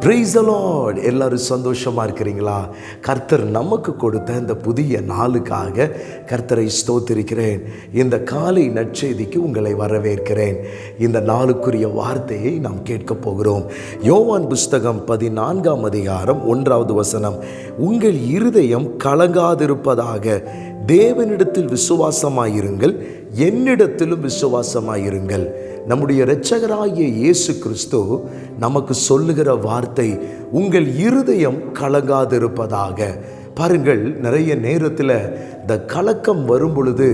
Price Lord எல்லாரும் சந்தோஷமாக இருக்கிறீங்களா? கர்த்தர் நமக்கு கொடுத்த இந்த புதிய நாளுக்காக கர்த்தரை ஸ்தோத்திருக்கிறேன். இந்த காலை நற்செய்திக்கு உங்களை வரவேற்கிறேன். இந்த நாளுக்குரிய வார்த்தையை நாம் கேட்கப் போகிறோம். யோவான் புஸ்தகம் பதினான்காம் அதிகாரம் ஒன்றாவது வசனம். உங்கள் இருதயம் கலங்காதிருப்பதாக தேவனிடத்தில் விசுவாசமாயிருங்கள் என்னிடத்திலும் விசுவாசமாயிருங்கள். நம்முடைய இரட்சகராகிய இயேசு கிறிஸ்து நமக்கு சொல்லுகிற வார்த்தை உங்கள் இருதயம் கலங்காதிருப்பதாக. பாருங்கள் நிறைய நேரத்தில் இந்த கலக்கம் வரும் பொழுது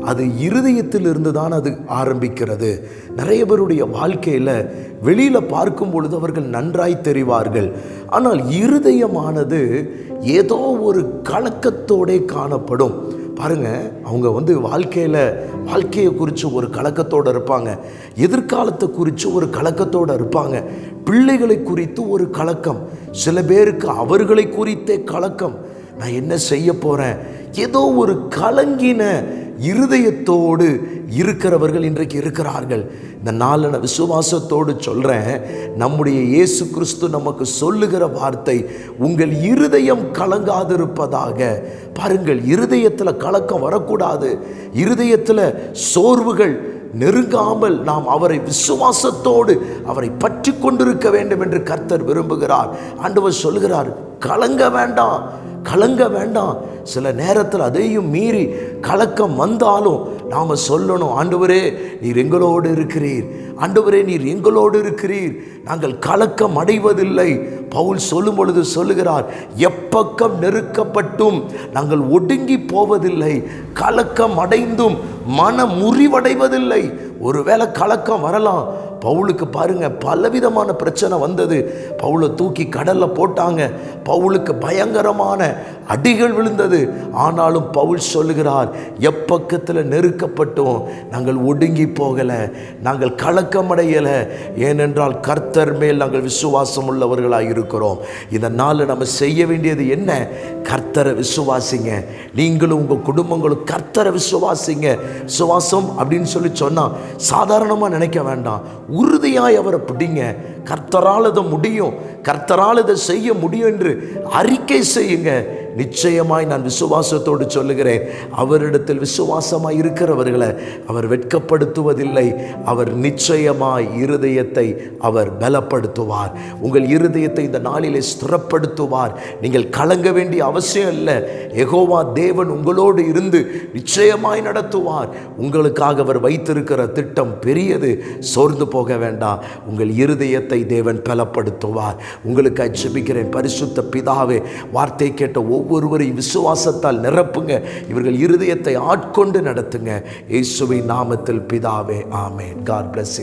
அது இருதயத்திலிருந்து தான் அது ஆரம்பிக்கிறது. நிறைய பேருடைய வாழ்க்கையில் வெளியில் பார்க்கும் பொழுது அவர்கள் நன்றாய் தெரிவார்கள். ஆனால் இருதயமானது ஏதோ ஒரு கலக்கத்தோடே காணப்படும். பாருங்க அவங்க வந்து வாழ்க்கையில் வாழ்க்கையை குறித்து ஒரு கலக்கத்தோடு இருப்பாங்க. எதிர்காலத்தை குறித்து ஒரு கலக்கத்தோடு இருப்பாங்க. பிள்ளைகளை குறித்து ஒரு கலக்கம். சில பேருக்கு அவர்களை குறித்தே கலக்கம். நான் என்ன செய்ய போகிறேன் ஏதோ ஒரு கலங்கின இருதயத்தோடு இருக்கிறவர்கள் இன்றைக்கு இருக்கிறார்கள். இந்த நாளில் நான் விசுவாசத்தோடு சொல்கிறேன் நம்முடைய இயேசு கிறிஸ்து நமக்கு சொல்லுகிற வார்த்தை உங்கள் இருதயம் கலங்காதிருப்பதாக. பாருங்கள் இருதயத்தில் கலக்கம் வரக்கூடாது. இருதயத்தில் சோர்வுகள் நெருங்காமல் நாம் அவரை விசுவாசத்தோடு அவரை பற்றி கொண்டிருக்க வேண்டும் என்று கர்த்தர் விரும்புகிறார். ஆண்டவர் சொல்கிறார் கலங்க வேண்டாம். கலங்க வேண்டாம். சில நேரத்தில் அதையும் மீறி கலக்கம் வந்தாலும் நாம் சொல்லணும் ஆண்டவரே நீர் எங்களோடு இருக்கிறீர். ஆண்டவரே நீர் எங்களோடு இருக்கிறீர். நாங்கள் கலக்கம் அடைவதில்லை. பவுல் சொல்லும் பொழுது சொல்லுகிறார் எப்பக்கம் நெருக்கப்பட்டும் நாங்கள் ஒடுங்கி போவதில்லை. கலக்கம் அடைந்தும் மன முறிவடைவதில்லை ஒருவேளை கலக்கம் வரலாம். பவுலுக்கு பாருங்க பலவிதமான பிரச்சனை வந்தது. பவுலை தூக்கி கடலில் போட்டாங்க. பவுலுக்கு பயங்கரமான அடிகள் விழுந்தது. ஆனாலும் பவுல் சொல்லுகிறார் எப்பக்கத்தில் நெருக்கப்பட்டோம் நாங்கள் ஒடுங்கி போகலை நாங்கள் கலக்கமடையலை. ஏனென்றால் கர்த்தர் மேல் நாங்கள் விசுவாசம் உள்ளவர்களாக இருக்கிறோம். இந்த நாளில் நம்ம செய்ய வேண்டியது என்ன? கர்த்தரை விசுவாசிங்க. நீங்களும் உங்கள் குடும்பங்களும் கர்த்தரை விசுவாசிங்க. விசுவாசம் அப்படின்னு சொல்லி சொன்னால் சாதாரணமாக நினைக்க வேண்டாம். உறுதியாக அவரை பிடிங்க. கர்த்தரால் இதை முடியும். கர்த்தரால் இதை செய்ய முடியும் என்று அறிக்கை செய்யுங்க. நிச்சயமாய் நான் விசுவாசத்தோடு சொல்லுகிறேன். அவரிடத்தில் விசுவாசமாய் இருக்கிறவர்களை அவர் வெட்கப்படுத்துவதில்லை. அவர் நிச்சயமாய் இருதயத்தை அவர் பலப்படுத்துவார். உங்கள் இருதயத்தை இந்த நாளிலே ஸ்திரப்படுத்துவார். நீங்கள் கலங்க வேண்டிய அவசியம் இல்லை. எகோவா தேவன் உங்களோடு இருந்து நிச்சயமாய் நடத்துவார். உங்களுக்காக அவர் வைத்திருக்கிற திட்டம் பெரியது. சோர்ந்து போக வேண்டாம். உங்கள் இருதயத்தை தேவன் பலப்படுத்துவார். உங்களுக்கு ஜெபிக்கிறேன் பரிசுத்த பிதாவே வார்த்தை கேட்ட ஒவ்வொருவரையும் விசுவாசத்தால் நிரப்புங்க. இவர்கள் இருதயத்தை ஆட்கொண்டு நடத்துங்க. இயேசுவை நாமத்தில் பிதாவே ஆமேன். God plus